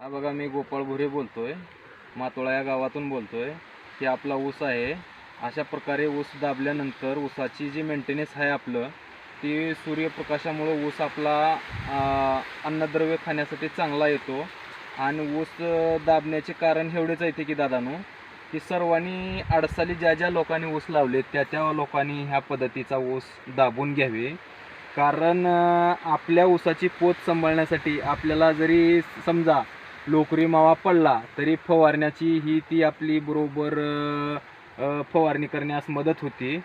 हा बघा मी गोपाळ भुरे बोलतोय. मातोळा या गावातून बोलतोय. की आपला ऊस आहे. अशा प्रकारे ऊस दाबल्यानंतर ऊसाची जी मेंटेनन्स आहे आपलं ती सूर्यप्रकाशामुळं ऊस आपला अन्नद्रव्य खाण्यासाठी चांगला येतो. आणि ऊस दाबण्याचे कारण एवढेच आहे की दादानो की सर्वांनी अडसाली ज्या ज्या लोकांनी ऊस लावले त्या त्या लोकांनी ह्या पद्धतीचा ऊस दाबून घ्यावे. कारण आपल्या ऊसाची पोत सांभाळण्यासाठी आपल्याला जरी समजा लोकरी मावा पडला तरी फवारण्याची ही ती आपली बरोबर फवारणी करण्यास मदत होती.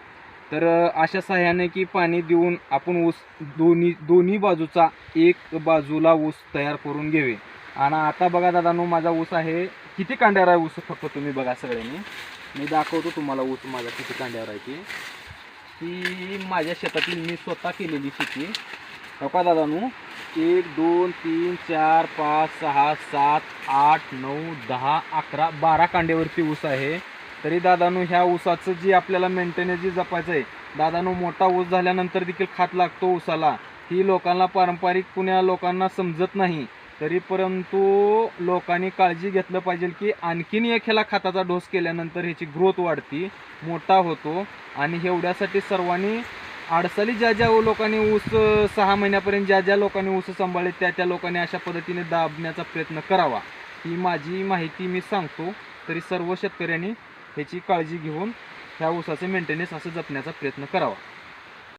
तर अशा सहाय्याने की पाणी देऊन आपण ऊस दोन्ही दोन्ही बाजूचा एक बाजूला ऊस तयार करून घेवे आणि आता बघा दादानो माझा ऊस आहे किती कांड्यावर आहे ऊस? फक्त तुम्ही बघा सगळ्यांनी. मी दाखवतो तुम्हाला ऊस माझा किती कांड्यावर आहे ती. ती माझ्या शेतातील मी स्वतः केलेली शेती. हो बघा दादानू? एक दोन तीन चार पाच सहा सात आठ नऊ दहा अकरा बारा कांड्यावरती ऊस आहे. तरी दादानू ह्या ऊसाचं जी आपल्याला मेंटेनन्स जी जपायचं आहे दादानू मोठा ऊस झाल्यानंतर देखील खात लागतो ऊसाला. ही लोकांना पारंपरिक पुण्या लोकांना समजत नाही. तरी परंतु लोकांनी काळजी घेतलं पाहिजे की आणखीन एक ह्याला खताचा डोस केल्यानंतर ह्याची ग्रोथ वाढती मोठा होतो. आणि एवढ्यासाठी सर्वांनी अडचणी ज्या ज्या लोकांनी ऊस सहा महिन्यापर्यंत ज्या ज्या लोकांनी ऊस सांभाळले त्या त्या लोकांनी अशा पद्धतीने दाबण्याचा प्रयत्न करावा. ही माझी माहिती मी सांगतो तरी सर्व शेतकऱ्यांनी ह्याची काळजी घेऊन ह्या ऊसाचे मेंटेनन्स असं जपण्याचा प्रयत्न करावा.